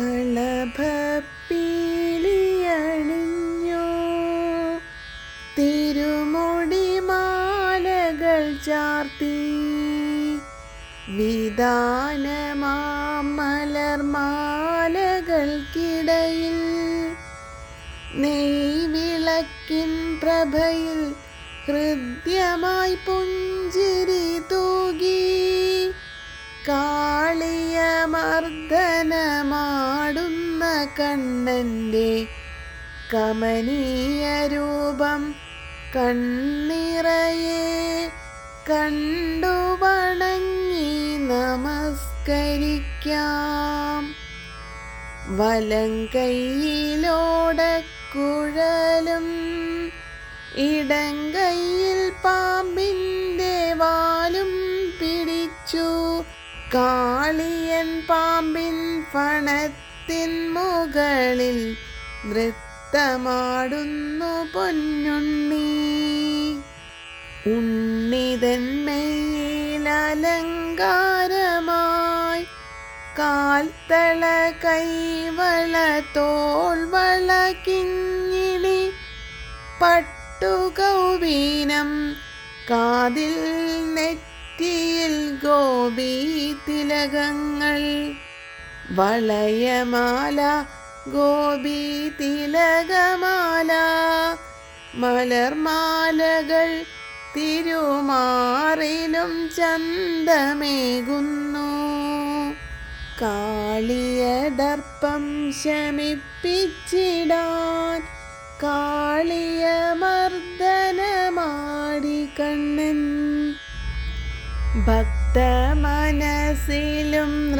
കളഭപ്പീലിയണിഞ്ഞോ. തിരുമുടി മാലകൾ ചാർത്തി. വിധാനമാമലർമാലകൾക്കിടയിൽ നെയ്വിളക്കിൻ പ്രഭയിൽ ഹൃദ്യമായി പുഞ്ചിരി തൂകി. കണ്ണന്റെ കമനീയ രൂപം കണ്ണിറയെ കണ്ടു വണങ്ങി നമസ്കരിക്കാം. വലം കൈയിലോടക്കുഴലും കൈയിൽ പാമ്പിന്റെ വാലും പിടിച്ചു. കാളിയൻ പാമ്പിൻ ഫണത്തിൻ മുകളിൽ നൃത്തമാടുന്നു പൊന്നുണ്ണി. ഉണ്ണിതന്മയിലലങ്കാരമായി കാൽത്തള കൈവള തോൾവള കിങ്ങിണി പട്ടുകൗബീനം കാതിൽ നെറ്റിയിൽ ഗോപി തിലകങ്ങൾ വളയമാല ഗോപി തിലകമാല മലർമാലകൾ തിരുമാറിലും ചന്തമേകുന്നു. കാളിയടർപ്പം ശമിപ്പിച്ചിടാൻ കാളിയമർദ്ദനമാടി കണ്ണൻ. ഭക്തമനസിലും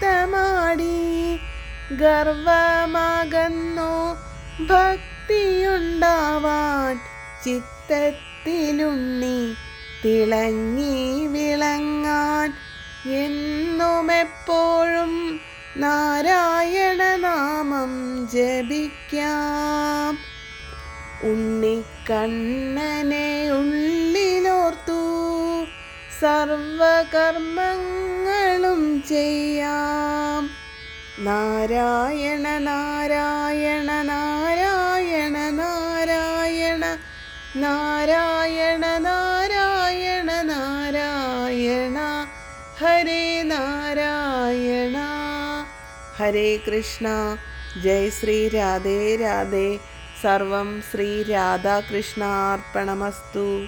നൃത്തമാടി ഗർവമകന്നു. ഭക്തിയുണ്ടാവാൻ ചിത്തത്തിലുണ്ണി തിളങ്ങി വിളങ്ങാൻ എന്നുമെപ്പോഴും നാരായണ നാമം ജപിക്കാം. ഉണ്ണിക്കണ്ണനെ ഉള്ളിലോർത്തു സർവകർമ്മങ്ങളും ചെയ്യാം. നാരായണ നാരായണ നാരായണ നാരായണ നാരായണ നാരായണ നാരായണ. ഹരേ നാരായണ. ഹരേ കൃഷ്ണ. ജയ് ശ്രീ രാധേ രാധേ. സർവം ശ്രീ രാധാകൃഷ്ണാർപ്പണമസ്തു.